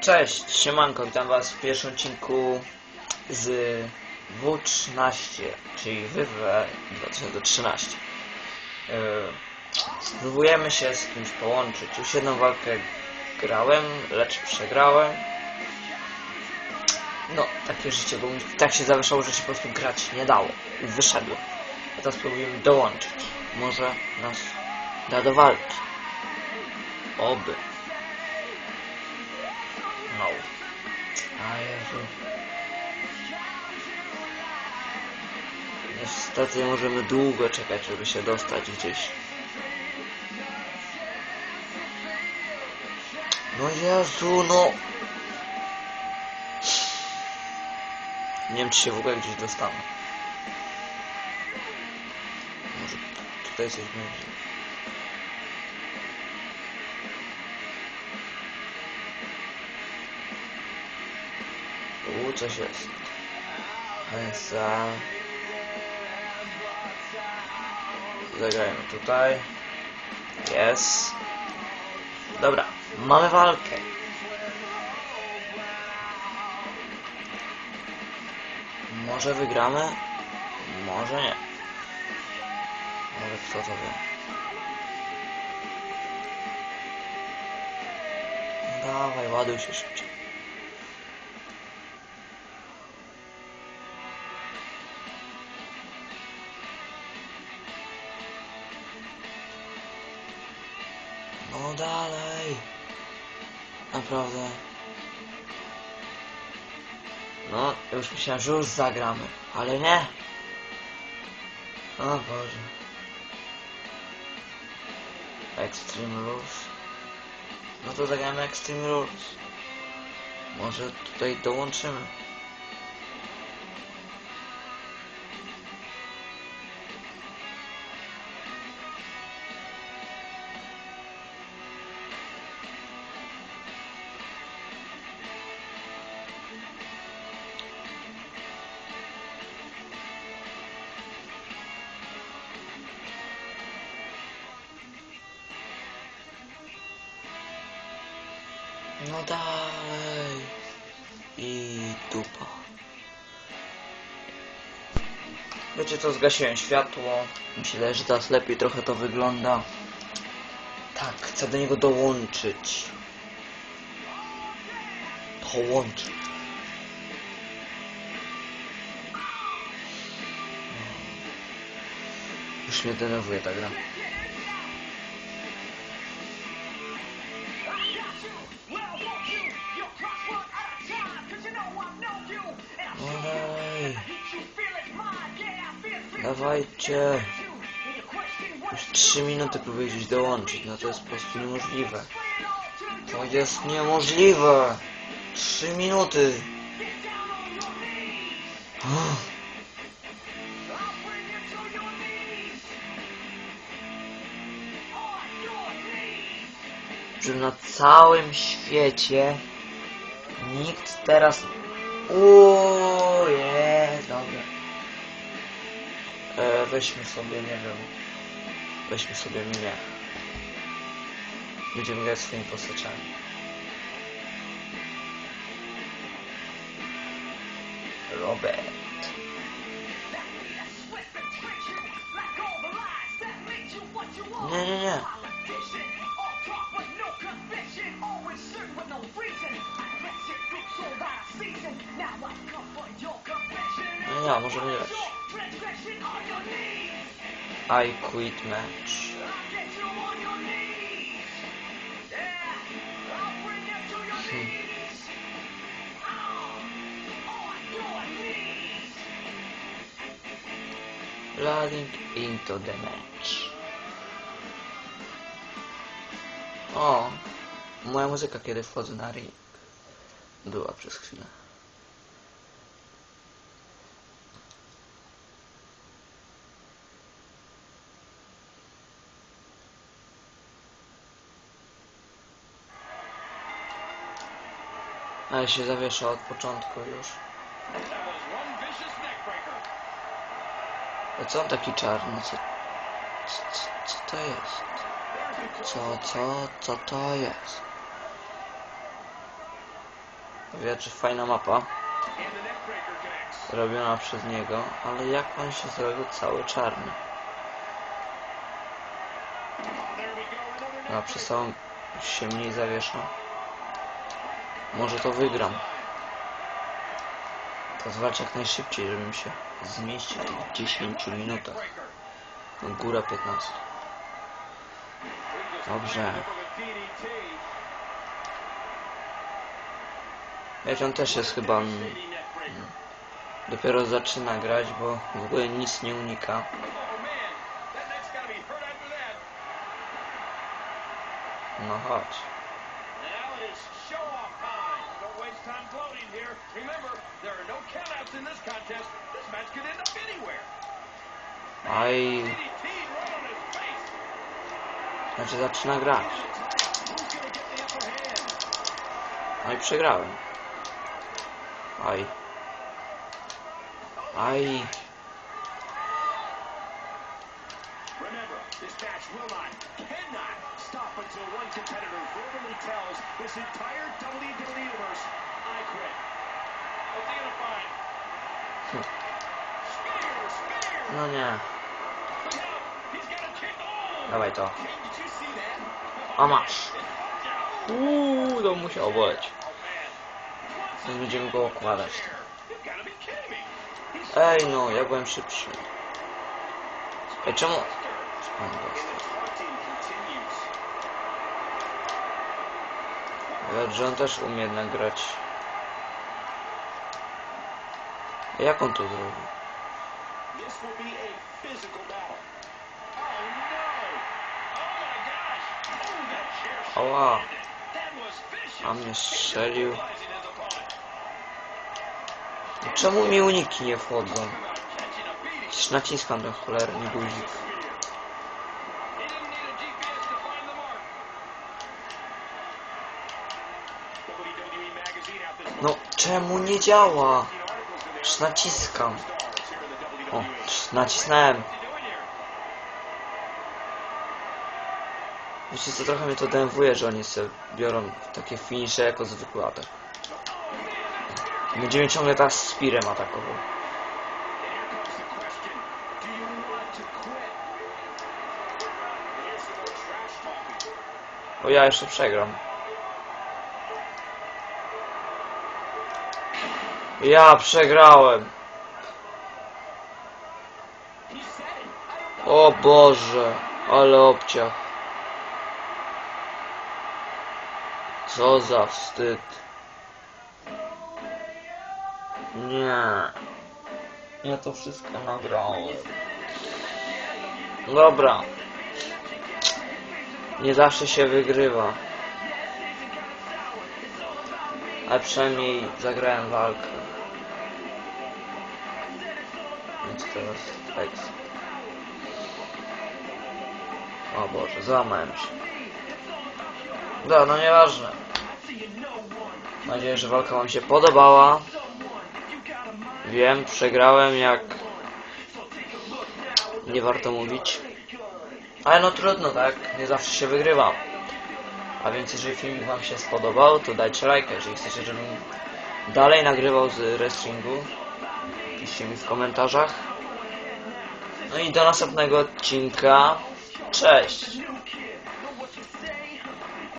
Cześć, siemanko, witam was w pierwszym odcinku z W13, czyli WW 2013. Yy, Spróbujemy się z kimś połączyć. Już jedną walkę grałem, lecz przegrałem. No, takie życie, bo tak się zawieszało, że się po prostu grać nie dało. I wyszedłem. A teraz spróbujemy dołączyć. Może nas da do walki. Oby. A Jezu. Niestety możemy długo czekać, żeby się dostać gdzieś. No Jezu, no. Nie wiem, czy się w ogóle gdzieś dostanę. Może tutaj coś będzie. U, coś jest. Więc a... Zagrajmy tutaj. Jest. Dobra, mamy walkę. Może wygramy? Może nie. Ale kto to wie? Dawaj, ładuj się szybciej. No dalej. Naprawdę. No, już myślałem, że już zagramy, ale nie. O Boże. Extreme Rules. No to zagramy Extreme Rules. Może tutaj dołączymy. No dalej. I dupa. Wiecie co, zgasiłem światło. Myślę, że teraz lepiej trochę to wygląda. Tak, chcę do niego dołączyć. Dołączyć. Już mnie denerwuje ta gra. Dawajcie. Już 3 minuty powiedzieć dołączyć, no to jest po prostu niemożliwe. To jest niemożliwe. 3 minuty. Że na całym świecie nikt teraz... Uuu, weźmy sobie, nie wiem. Weźmy sobie mnie. Będziemy grać swoimi postaciami. Robert. Nie, nie, nie. No ja, możemy grać. I quit match. Hmm. Loading into the match. O, moja muzyka kiedy wchodzę na ring. Była przez chwilę. Ale się zawiesza od początku już. A co on taki czarny? Co, co, co to jest? Co, co, co to jest? Wiecie, fajna mapa. Robiona przez niego, ale jak on się zrobił cały czarny? A przez całą się mniej zawieszał. Może to wygram. To zwalcz jak najszybciej, żebym się zmieścił w 10 minutach. Góra 15. Dobrze. Wiecie, on też jest chyba... mm, Dopiero zaczyna grać, bo w ogóle nic nie unika. No chodź. Time gloating here. Remember, there are no countouts in this contest. This match could end up anywhere. Aj, DDT right on his face. znaczy zaczyna grać. Who's gonna get the upper hand? No i przegrałem. Aj. Aj. Remember, this match will not, cannot stop until one competitor verbally tells this entire WWE Universe, No nie. Dawaj to. A masz. Uuu, to musiał boleć. Teraz będziemy go okładać. Ej no, ja byłem szybszy. Ej, czemu... Widać, że on też umie jednak grać. Jak on to zrobił? A battle. Oh no! Oh! Oh, a mnie strzelił. Czemu mi uniki nie wchodzą? A. Przecież naciskam ten cholerny guzik. A No, czemu nie działa? Przecież naciskam. O, nacisnąłem. Wiecie co, trochę mnie to denerwuje, że oni sobie biorą takie finisze jako zwykły atak. Będziemy ciągle tak z Spirem atakował. And here comes the Ja przegrałem. O Boże, ale obciach. Co za wstyd. Nie. Ja to wszystko nagrałem. Dobra. Nie zawsze się wygrywa. Ale przynajmniej zagrałem walkę. Więc teraz tekst. O Boże, załamałem się. No, no nieważne. Mam nadzieję, że walka Wam się podobała. Wiem, przegrałem jak... Nie warto mówić. Ale no trudno, tak? Nie zawsze się wygrywa. A więc jeżeli filmik Wam się spodobał, to dajcie lajka. Jeżeli chcecie, żebym dalej nagrywał z wrestlingu, piszcie mi w komentarzach. No i do następnego odcinka. Cześć!